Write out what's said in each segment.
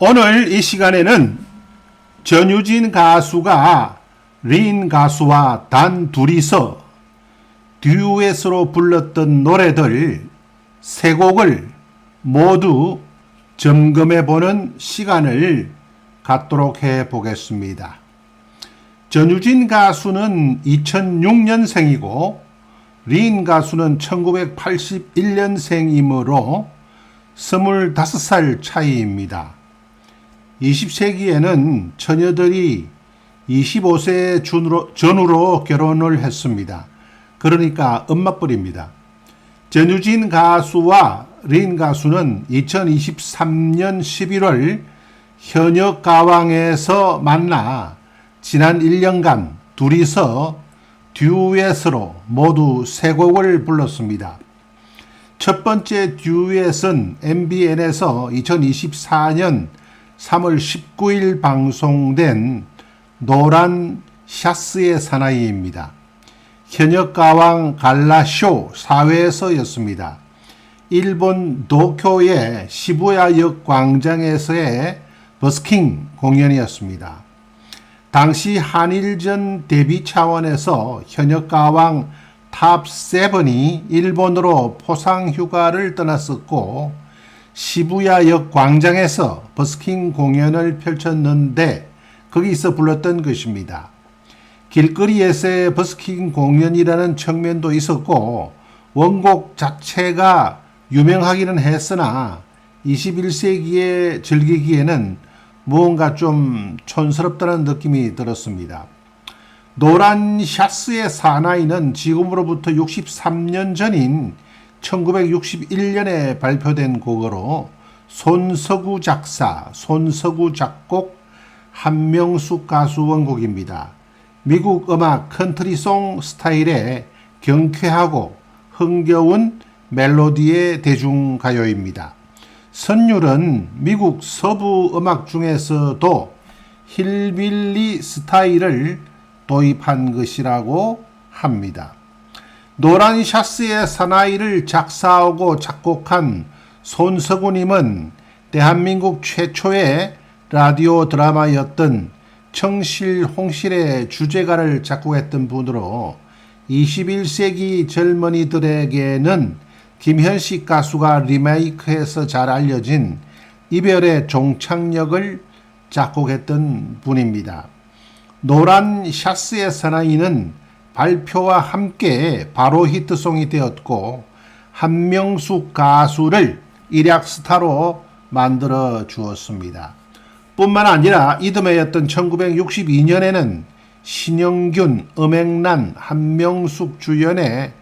오늘 이 시간에는 전유진 가수가 린 가수와 단 둘이서 듀엣으로 불렀던 노래들 세 곡을 모두 점검해 보는 시간을 갖도록 해 보겠습니다. 전유진 가수는 2006년생이고 린 가수는 1981년생이므로 25살 차이입니다. 20세기에는 처녀들이 25세 전후로, 전후로 결혼을 했습니다. 그러니까 엄마뻘입니다. 전유진 가수와 린 가수는 2023년 11월 현역 가왕에서 만나 지난 1년간 둘이서 듀엣으로 모두 세 곡을 불렀습니다. 첫 번째 듀엣은 MBN에서 2024년 3월 19일 방송된 노란 샤스의 사나이입니다. 현역 가왕 갈라쇼 4회에서였습니다. 일본 도쿄의 시부야역 광장에서의 버스킹 공연이었습니다. 당시 한일전 데뷔 차원에서 현역 가왕 탑7이 일본으로 포상 휴가를 떠났었고 시부야역 광장에서 버스킹 공연을 펼쳤는데 거기서 불렀던 것입니다. 길거리에서의 버스킹 공연이라는 측면도 있었고 원곡 자체가 유명하기는 했으나 21세기에 즐기기에는 무언가 좀 촌스럽다는 느낌이 들었습니다. 노란 샤스의 사나이는 지금으로부터 63년 전인 1961년에 발표된 곡으로 손석구 작사, 손석구 작곡, 한명숙 가수 원곡입니다. 미국 음악 컨트리송 스타일의 경쾌하고 흥겨운 멜로디의 대중가요입니다. 선율은 미국 서부 음악 중에서도 힐빌리 스타일을 도입한 것이라고 합니다. 노란 샤스의 사나이를 작사하고 작곡한 손석우님은 대한민국 최초의 라디오 드라마였던 청실 홍실의 주제가를 작곡했던 분으로 21세기 젊은이들에게는 김현식 가수가 리메이크해서 잘 알려진 이별의 종착역을 작곡했던 분입니다. 노란 샤스의 사나이는 발표와 함께 바로 히트송이 되었고 한명숙 가수를 일약 스타로 만들어 주었습니다. 뿐만 아니라 이듬해였던 1962년에는 신영균, 음행란, 한명숙 주연의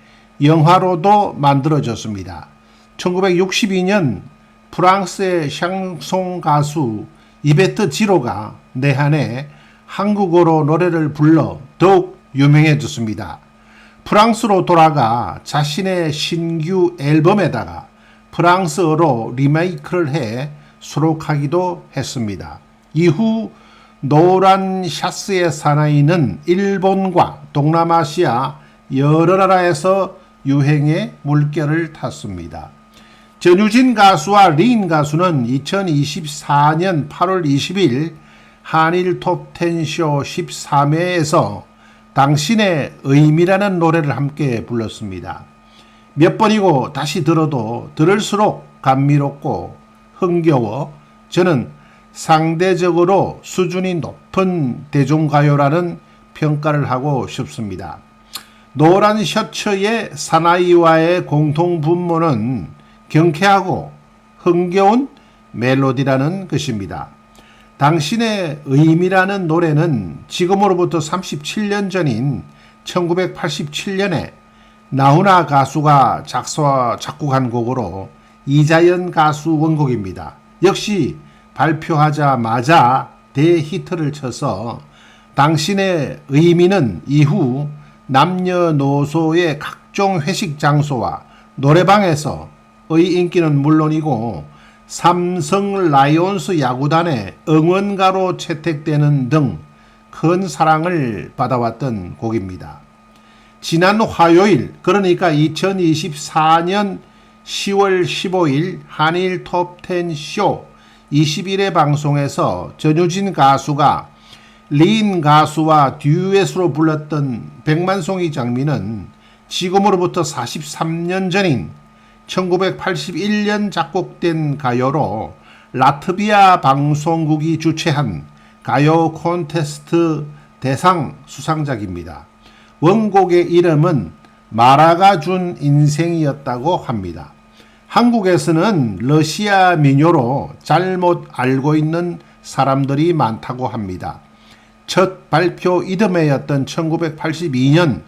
영화로도 만들어졌습니다. 1962년 프랑스의 샹송 가수 이베트 지로가 내한에 한국어로 노래를 불러 더욱 유명해졌습니다. 프랑스로 돌아가 자신의 신규 앨범에다가 프랑스어로 리메이크를 해 수록하기도 했습니다. 이후 노란 샤스의 사나이는 일본과 동남아시아 여러 나라에서 유행의 물결을 탔습니다. 전유진 가수와 린 가수는 2024년 8월 20일 한일 톱10쇼 13회에서 당신의 의미라는 노래를 함께 불렀습니다. 몇 번이고 다시 들어도 들을수록 감미롭고 흥겨워 저는 상대적으로 수준이 높은 대중가요라는 평가를 하고 싶습니다. 노란 셔츠의 사나이와의 공통 분모는 경쾌하고 흥겨운 멜로디라는 것입니다. 당신의 의미라는 노래는 지금으로부터 37년 전인 1987년에 나훈아 가수가 작사, 작곡한 곡으로 이자연 가수 원곡입니다. 역시 발표하자마자 대히트를 쳐서 당신의 의미는 이후 남녀노소의 각종 회식 장소와 노래방에서 의 인기는 물론이고 삼성 라이온스 야구단의 응원가로 채택되는 등 큰 사랑을 받아왔던 곡입니다. 지난 화요일, 그러니까 2024년 10월 15일 한일 톱10 쇼 20일의 방송에서 전유진 가수가 리인 가수와 듀엣으로 불렀던 백만송이 장미는 지금으로부터 43년 전인 1981년 작곡된 가요로 라트비아 방송국이 주최한 가요 콘테스트 대상 수상작입니다. 원곡의 이름은 마라가 준 인생이었다고 합니다. 한국에서는 러시아 민요로 잘못 알고 있는 사람들이 많다고 합니다. 첫 발표 이듬해였던 1982년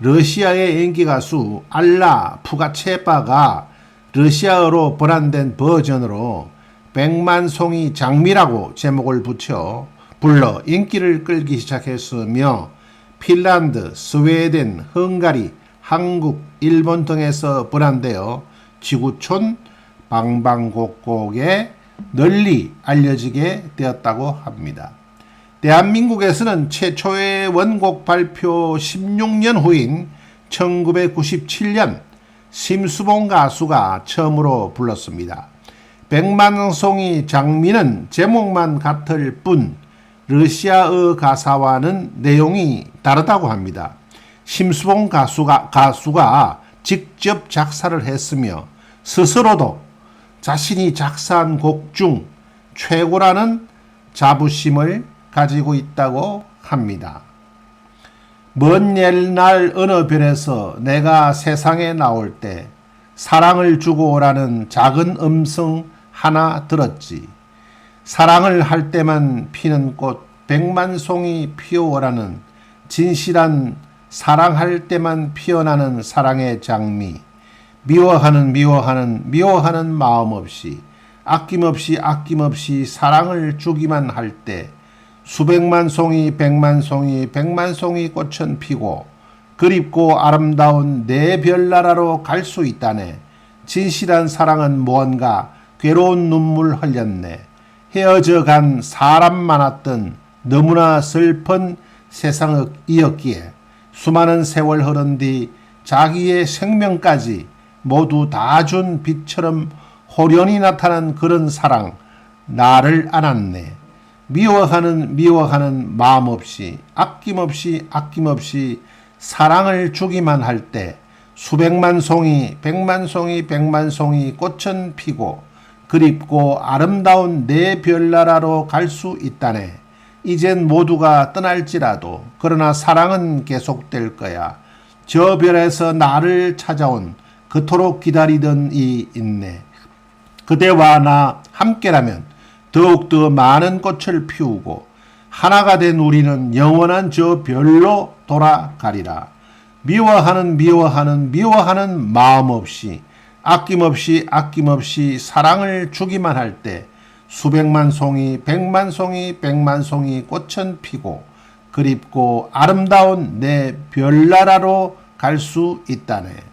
러시아의 인기 가수 알라 푸가체바가 러시아어로 번안된 버전으로 백만송이 장미라고 제목을 붙여 불러 인기를 끌기 시작했으며 핀란드, 스웨덴, 헝가리, 한국, 일본 등에서 번안되어 지구촌 방방곡곡에 널리 알려지게 되었다고 합니다. 대한민국에서는 최초의 원곡 발표 16년 후인 1997년 심수봉 가수가 처음으로 불렀습니다. 백만송이 장미는 제목만 같을 뿐 러시아어 가사와는 내용이 다르다고 합니다. 심수봉 가수가, 가수가 직접 작사를 했으며 스스로도 자신이 작사한 곡 중 최고라는 자부심을 가지고 있다고 합니다. 먼 옛날 어느 별에서 내가 세상에 나올 때 사랑을 주고 오라는 작은 음성 하나 들었지. 사랑을 할 때만 피는 꽃 백만 송이 피어오라는 진실한 사랑할 때만 피어나는 사랑의 장미. 미워하는 미워하는 미워하는 마음 없이 아낌없이 아낌없이 사랑을 주기만 할 때 수백만 송이 백만 송이 백만 송이 꽃은 피고 그립고 아름다운 내 별나라로 갈 수 있다네 진실한 사랑은 무언가 괴로운 눈물 흘렸네 헤어져 간 사람 많았던 너무나 슬픈 세상이었기에 수많은 세월 흐른 뒤 자기의 생명까지 모두 다 준 빛처럼 호련히 나타난 그런 사랑 나를 안았네. 미워하는 미워하는 마음 없이 아낌없이 아낌없이 사랑을 주기만 할 때 수백만 송이 백만 송이 백만 송이 꽃은 피고 그립고 아름다운 내 별나라로 갈 수 있다네. 이젠 모두가 떠날지라도 그러나 사랑은 계속될 거야. 저 별에서 나를 찾아온 그토록 기다리던 이 인내. 그대와 나 함께라면 더욱더 많은 꽃을 피우고 하나가 된 우리는 영원한 저 별로 돌아가리라. 미워하는 미워하는 미워하는 마음 없이 아낌없이 아낌없이 사랑을 주기만 할 때 수백만 송이 백만 송이 백만 송이 꽃은 피고 그립고 아름다운 내 별나라로 갈 수 있다네.